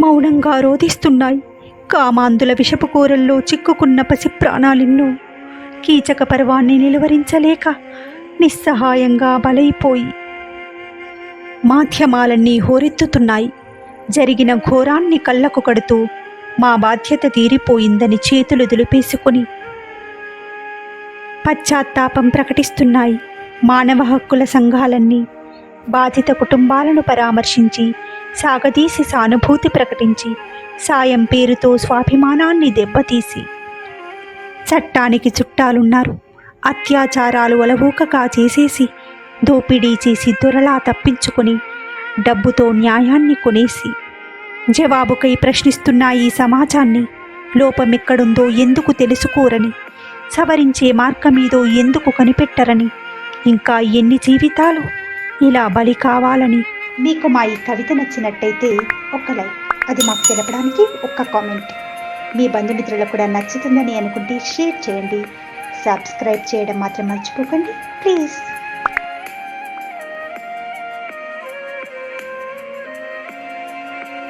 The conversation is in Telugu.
మౌనంగా రోధిస్తున్నాయి. కామాంధుల విషపు కూరల్లో చిక్కుకున్న పసి ప్రాణాలిన్నో కీచక పర్వాన్ని నిలువరించలేక నిస్సహాయంగా బలైపోయి మాధ్యమాలన్నీ హోరెత్తుతున్నాయి. జరిగిన ఘోరాన్ని కళ్ళకు కడుతూ మా బాధ్యత తీరిపోయిందని చేతులు దులిపేసుకుని పశ్చాత్తాపం ప్రకటిస్తున్నాయి. మానవ హక్కుల సంఘాలన్నీ బాధిత కుటుంబాలను పరామర్శించి సాగదీసి సానుభూతి ప్రకటించి సాయం పేరుతో స్వాభిమానాన్ని దెబ్బతీసి. చట్టానికి చుట్టాలున్నారు. అత్యాచారాలు ఒలవూకగా చేసేసి దోపిడీ చేసి దొరలా తప్పించుకొని డబ్బుతో న్యాయాన్ని కొనేసి. జవాబుకై ప్రశ్నిస్తున్న ఈ సమాజాన్ని లోపమెక్కడుందో ఎందుకు తెలుసుకోరని సవరించే మార్గమీదో ఎందుకు కనిపెట్టరని ఇంకా ఎన్ని జీవితాలు ఇలా బలి కావాలని మీకు మా ఈ కవిత నచ్చినట్టయితే ఒక లైక్ అది మాకు తెలపడానికి ఒక్క కామెంట్. మీ బంధుమిత్రులకు కూడా నచ్చుతుందని అనుకుంటే షేర్ చేయండి. సబ్స్క్రైబ్ చేయడం మాత్రం మర్చిపోకండి. ప్లీజ్.